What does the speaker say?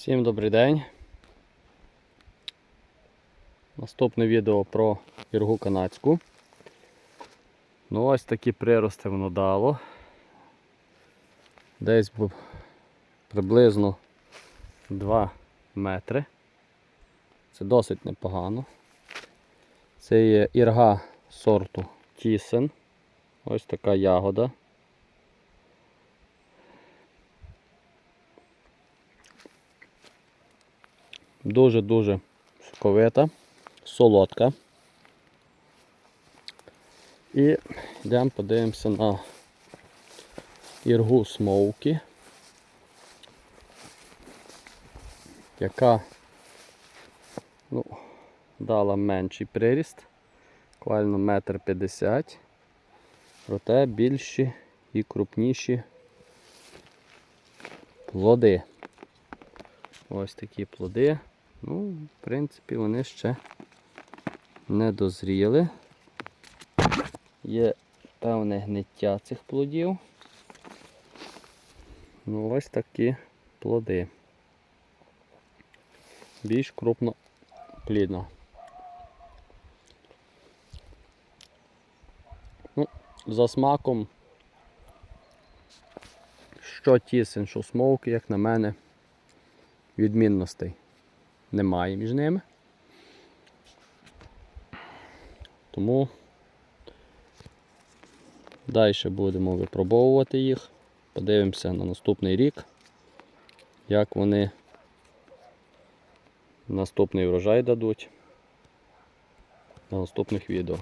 Всім добрий день. Наступне відео про іргу канадську. Ну ось такі прирости воно дало. Десь бу- приблизно 2 метри. Це досить непогано. Це є ірга сорту Тісен. Ось така ягода. Дуже-дуже соковита, солодка. І йдемо подивимося на іргу смоукі, яка ну, дала менший приріст, буквально метр п'ятдесят, проте більші і крупніші плоди. Ось такі плоди. Ну, в принципі, вони ще не дозріли. Є певне гниття цих плодів. Ну, ось такі плоди. Більш крупно плідно. Ну, за смаком, що тісен, що смоук, як на мене, відмінностей немає між ними. Тому далі будемо випробовувати їх. Подивимося на наступний рік, як вони наступний врожай дадуть на наступних відео.